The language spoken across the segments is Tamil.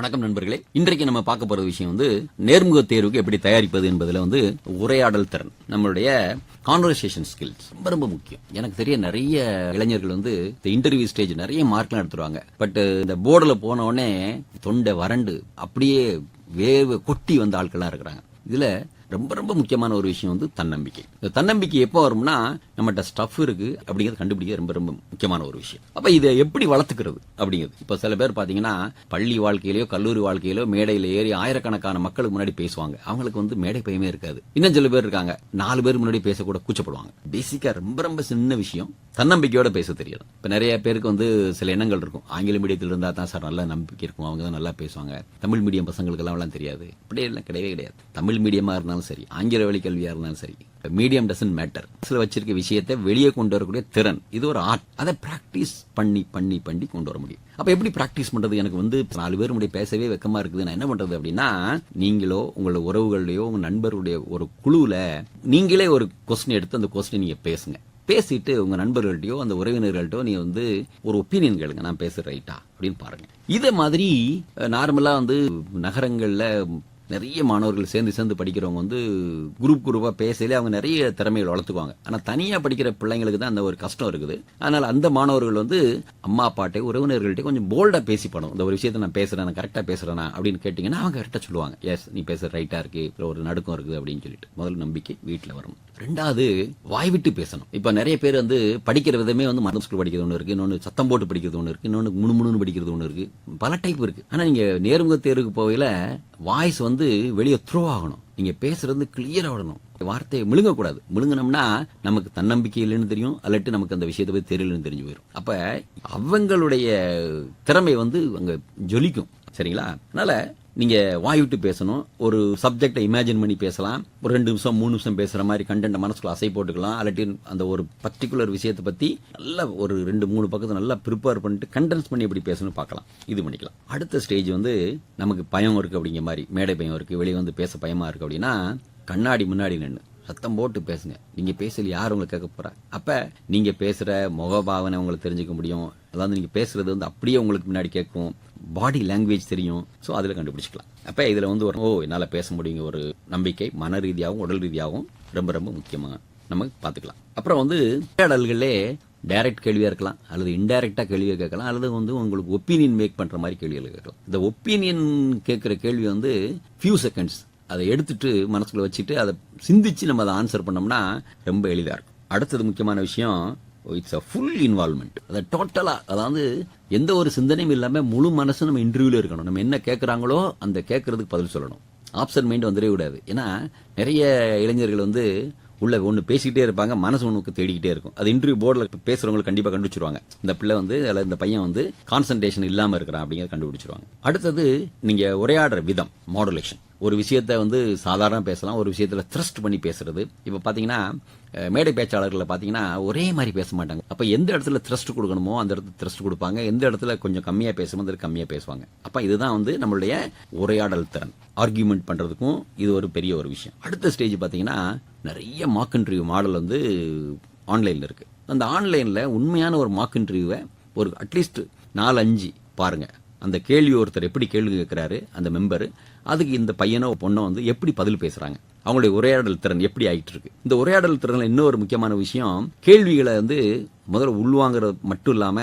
வணக்கம் நண்பர்களே. இன்றைக்கு நம்ம பார்க்க போற விஷயம் வந்து நேர்முக தேர்வுக்கு எப்படி தயாரிப்பது என்பதுல வந்து உரையாடல் திறன். நம்மளுடைய கான்வர்சேஷன் ஸ்கில்ஸ் ரொம்ப ரொம்ப முக்கியம். எனக்கு தெரிய நிறைய இளைஞர்கள் வந்து இந்த இன்டர்வியூ ஸ்டேஜ் நிறைய மார்க்லாம் எடுத்துருவாங்க. பட் இந்த போர்டில் போன உடனே தொண்டை வறண்டு அப்படியே வேர்வை கொட்டி வந்த ஆட்கள்லாம் இருக்கிறாங்க. இதுல ரொம்ப ரொம்ப முக்கியமான ஒரு விஷயம் வந்து தன்னம்பிக்கை. இந்த தன்னம்பிக்கை எப்போ வரும்னா நம்மகிட்ட ஸ்டஃப் இருக்கு அப்படிங்கிறது கண்டுபிடிக்க ரொம்ப ரொம்ப முக்கியமான ஒரு விஷயம். அப்ப இதை எப்படி வளர்த்துக்கிறது அப்படிங்கிறது. இப்ப சில பேர் பாத்தீங்கன்னா பள்ளி வாழ்க்கையிலயோ கல்லூரி வாழ்க்கையிலோ மேடையில ஏறி ஆயிரக்கணக்கான மக்களுக்கு முன்னாடி பேசுவாங்க. அவங்களுக்கு வந்து மேடை பயமே இருக்காது. இன்னும் சில பேர் இருக்காங்க. நாலு பேர் முன்னாடி பேசக்கூட கூச்சப்படுவாங்க. பேசிக்கா ரொம்ப ரொம்ப சின்ன விஷயம். தன்னம்பிக்கையோடு பேச தெரியாது. இப்போ நிறைய பேருக்கு வந்து சில எண்ணங்கள் இருக்கும். ஆங்கில மீடியத்தில் இருந்தால் தான் சார் நல்ல நம்பிக்கை இருக்கும். அவங்க தான் நல்லா பேசுவாங்க. தமிழ் மீடியம் பசங்களுக்கெல்லாம் தெரியாது. இப்படி எல்லாம் கிடையவே கிடையாது. தமிழ் மீடியமாக இருந்தாலும் சரி ஆங்கில வழி கல்வியாக இருந்தாலும் சரி மீடியம் டசன் மேட்டர் சில வச்சிருக்க விஷயத்தை வெளியே கொண்டு வரக்கூடிய திறன் இது ஒரு ஆர்ட் அதை ப்ராக்டிஸ் பண்ணி பண்ணி பண்ணி கொண்டு வர முடியும். அப்போ எப்படி ப்ராக்டிஸ் பண்ணுறது எனக்கு வந்து நாலு பேர் முடிய பேசவே வெக்கமாக இருக்குது. நான் என்ன பண்ணுறது அப்படின்னா நீங்களோ உங்களோட உறவுகளையோ உங்கள் நண்பருடைய ஒரு குழுவில் நீங்களே ஒரு கொஸ்டின் எடுத்து அந்த கொஸ்டின் நீங்கள் பேசுங்க. பேசிட்டு உங்க நண்பர்கள்ட்டையோ அந்த உறவினர்கள்ட்டோ நீ வந்து ஒரு ஒப்பீனியன் கேளுங்க நான் பேசுகிற ரைட்டா அப்படின்னு பாருங்க. இதே மாதிரி நார்மலா வந்து நகரங்கள்ல நிறைய மாணவர்கள் சேர்ந்து சேர்ந்து படிக்கிறவங்க வந்து குரூப் குரூப்பாக பேசலே அவங்க நிறைய திறமைகள் வளர்த்துக்குவாங்க. ஆனால் தனியாக படிக்கிற பிள்ளைங்களுக்கு தான் அந்த ஒரு கஷ்டம் இருக்குது. அதனால் அந்த மாணவர்கள் வந்து அம்மா அப்பாட்டே உறவினர்கள்ட்டே கொஞ்சம் போல்டாக பேசி பண்ணணும் இந்த ஒரு விஷயத்தை நான் பேசுகிறேன் நான் கரெக்டாக பேசுறேனா அப்படின்னு கேட்டிங்கன்னா அவங்க கரெக்டாக சொல்லுவாங்க. எஸ் நீ பேசுகிற ரைட்டாக இருக்குது ஒரு நடுக்கம் இருக்குது அப்படின்னு சொல்லிட்டு. முதல் நம்பிக்கை வீட்டில் வரும். ரெண்டாவது வாய் விட்டு பேசணும். இப்போ நிறைய பேர் வந்து படிக்கிற விதமே வந்து மதம் ஸ்கூல் படிக்கிறது ஒன்று இருக்கு இன்னொன்று சத்தம் போட்டு படிக்கிறது ஒன்று இருக்கு இன்னொன்று முணுமுணுன்னு படிக்கிறது ஒன்று இருக்கு. பல டைப் இருக்கு. ஆனால் நீங்கள் நேர்முக தேர்வுக்கு போகையில வாய்ஸ் வந்து வெளியே த்ரோ ஆகணும். நீங்கள் பேசுறது கிளியராக விடணும். வார்த்தையை முழுங்கக்கூடாது. முழுங்கினோம்னா நமக்கு தன்னம்பிக்கை இல்லைன்னு தெரியும். அல்லட்டு நமக்கு அந்த விஷயத்தை பற்றி தெரியலன்னு தெரிஞ்சு போயிடும் அப்போ அவங்களுடைய திறமை வந்து அங்கே ஜொலிக்கும். சரிங்களா? அதனால நீங்கள் வாய் விட்டு பேசணும். ஒரு சப்ஜெக்டை இமேஜின் பண்ணி பேசலாம். ஒரு ரெண்டு நிமிஷம் மூணு நிமிஷம் பேசுகிற மாதிரி கண்டென்ட் மனசுக்குள்ள அசை போட்டுக்கலாம். அல்லாட்டி அந்த ஒரு பர்டிகுலர் விஷயத்தை பற்றி நல்லா ஒரு ரெண்டு மூணு பக்கத்தை நல்லா ப்ரிப்பேர் பண்ணிட்டு கண்டென்ஸ் பண்ணி எப்படி பேசணும் பார்க்கலாம். இது பண்ணிக்கலாம். அடுத்த ஸ்டேஜ் வந்து நமக்கு பயம் இருக்குது அப்படிங்கிற மாதிரி மேடை பயம் இருக்குது வெளியே வந்து பேச பயமாக இருக்குது அப்படின்னா கண்ணாடி முன்னாடி நின்று சத்தம் போட்டு பேசுங்க. நீங்கள் பேசல யார் உங்களை கேட்க போகிறா அப்போ நீங்கள் பேசுகிற முகபாவனை உங்களுக்கு தெரிஞ்சுக்க முடியும். அதாவது நீங்கள் பேசுகிறது வந்து அப்படியே உங்களுக்கு முன்னாடி கேட்கும். பாடி லாங்குவேஜ் தெரியும். ஸோ அதில் கண்டுபிடிச்சிக்கலாம். அப்போ இதில் வந்து ஒரு ஓ என்னால் பேச முடியுங்க ஒரு நம்பிக்கை மன ரீதியாகவும் உடல் ரீதியாகவும் ரொம்ப ரொம்ப முக்கியமாக நம்ம பார்த்துக்கலாம். அப்புறம் வந்து உரையாடல்களே டைரக்ட் கேள்வியாக இருக்கலாம் அல்லது இன்டைரக்டாக கேள்வியை கேட்கலாம் அல்லது வந்து உங்களுக்கு ஒப்பீனியன் மேக் பண்ணுற மாதிரி கேள்விகள் கேட்கலாம். இந்த ஒப்பீனியன் கேட்குற கேள்வி வந்து ஃபியூ செகண்ட்ஸ் அதை எடுத்துட்டு மனசுக்குள்ள வச்சுட்டு அதை சிந்திச்சு நம்ம அதை ஆன்சர் பண்ணோம்னா ரொம்ப எளிதாக இருக்கும். அடுத்தது முக்கியமான விஷயம் இட்ஸ் அ ஃபுல் இன்வால்மெண்ட் அதை டோட்டலாக அதாவது எந்த ஒரு சிந்தனையும் இல்லாமல் முழு மனசு நம்ம இன்டர்வியூவில் இருக்கணும். நம்ம என்ன கேட்குறாங்களோ அந்த கேட்குறதுக்கு பதில் சொல்லணும். ஆப்சன் மைண்ட் வந்துடவே கூடாது. ஏன்னா நிறைய இளைஞர்கள் வந்து உள்ள ஒன்று பேசிக்கிட்டே இருப்பாங்க மனசு ஒன்றுக்கு தேடிக்கிட்டே இருக்கும். அது இன்டர்வியூ போர்டில் பேசுறவங்களுக்கு கண்டிப்பாக கண்டுபிடிச்சிருவாங்க. இந்த பிள்ளை வந்து அதில் இந்த பையன் வந்து கான்சன்ட்ரேஷன் இல்லாமல் இருக்கிறான் அப்படிங்கிறத கண்டுபிடிச்சிருவாங்க. அடுத்தது நீங்கள் உரையாடுற விதம் மாடுலேஷன் ஒரு விஷயத்த வந்து சாதாரண பேசலாம் ஒரு விஷயத்தில் த்ரஸ்ட் பண்ணி பேசுறது. இப்போ பார்த்தீங்கன்னா மேடை பேச்சாளர்களை பார்த்தீங்கன்னா ஒரே மாதிரி பேச மாட்டாங்க. அப்போ எந்த இடத்துல த்ரஸ்ட் கொடுக்கணுமோ அந்த இடத்துல த்ரஸ்ட் கொடுப்பாங்க. எந்த இடத்துல கொஞ்சம் கம்மியாக பேசணும் அந்த கம்மியாக பேசுவாங்க. அப்போ இதுதான் வந்து நம்மளுடைய உரையாடல் திறன். ஆர்கியூமெண்ட் பண்ணுறதுக்கும் இது ஒரு பெரிய ஒரு விஷயம். அடுத்த ஸ்டேஜ் பார்த்தீங்கன்னா நிறைய மார்க் இன்டர்வியூ மாடல் வந்து ஆன்லைனில் இருக்குது அந்த ஆன்லைனில் உண்மையான ஒரு மார்க் இன்டர்வியூவை ஒரு அட்லீஸ்ட் நாலு அஞ்சு பாருங்கள் அந்த கேள்வி ஒருத்தர் எப்படி கேள்வி கேட்குறாரு அந்த மெம்பர் அதுக்கு இந்த பையனோ பொண்ணோ வந்து எப்படி பதில் பேசுறாங்க? அவங்களுடைய உரையாடல் திறன் எப்படி ஆகிட்டு இருக்கு இந்த உரையாடல் திறன்ல இன்னொரு முக்கியமான விஷயம் கேள்விகளை வந்து முதல்ல உள்வாங்கிறது மட்டும் இல்லாம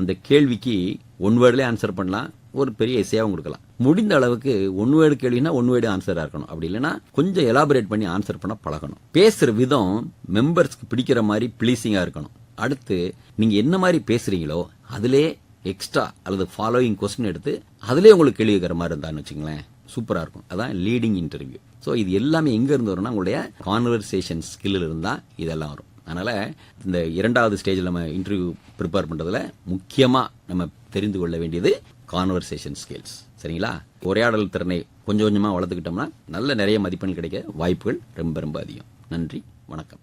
அந்த கேள்விக்கு ஒன் வேர்ட்லேயே ஆன்சர் பண்ணலாம் ஒரு பெரிய இசையாகவும் கொடுக்கலாம். முடிந்த அளவுக்கு ஒன் வேர்டு கேள்வினா ஒன் வேர்டு ஆன்சராக இருக்கணும். அப்படி இல்லைன்னா கொஞ்சம் எலாபரேட் பண்ணி ஆன்சர் பண்ண பழகணும். பேசுற விதம் மெம்பர்ஸ்க்கு பிடிக்கிற மாதிரி ப்ளீஸிங்காக இருக்கணும். அடுத்து நீங்க என்ன மாதிரி பேசுறீங்களோ அதிலே எக்ஸ்ட்ரா அல்லது ஃபாலோயிங் கொஸ்டின் எடுத்து அதிலே உங்களுக்கு கேள்வி மாதிரி இருந்தான்னு வச்சுங்களேன் சூப்பராக இருக்கும். அதான் லீடிங் இன்டர்வியூ ஸோ இது எல்லாமே எங்கே இருந்து வரும்னா உங்களுடைய கான்வர்சேஷன் ஸ்கில்ல இருந்தால் இதெல்லாம் வரும். அதனால் இந்த இரண்டாவது ஸ்டேஜில் நம்ம இன்டர்வியூ ப்ரிப்பேர் பண்ணுறதுல முக்கியமாக நம்ம தெரிந்து கொள்ள வேண்டியது கான்வர்சேஷன் ஸ்கில்ஸ் சரிங்களா? உரையாடல் திறனை கொஞ்சம் கொஞ்சமாக வளர்த்துக்கிட்டோம்னா நல்ல நிறைய மதிப்பெண் கிடைக்க வாய்ப்புகள் ரொம்ப ரொம்ப அதிகம். நன்றி. வணக்கம்.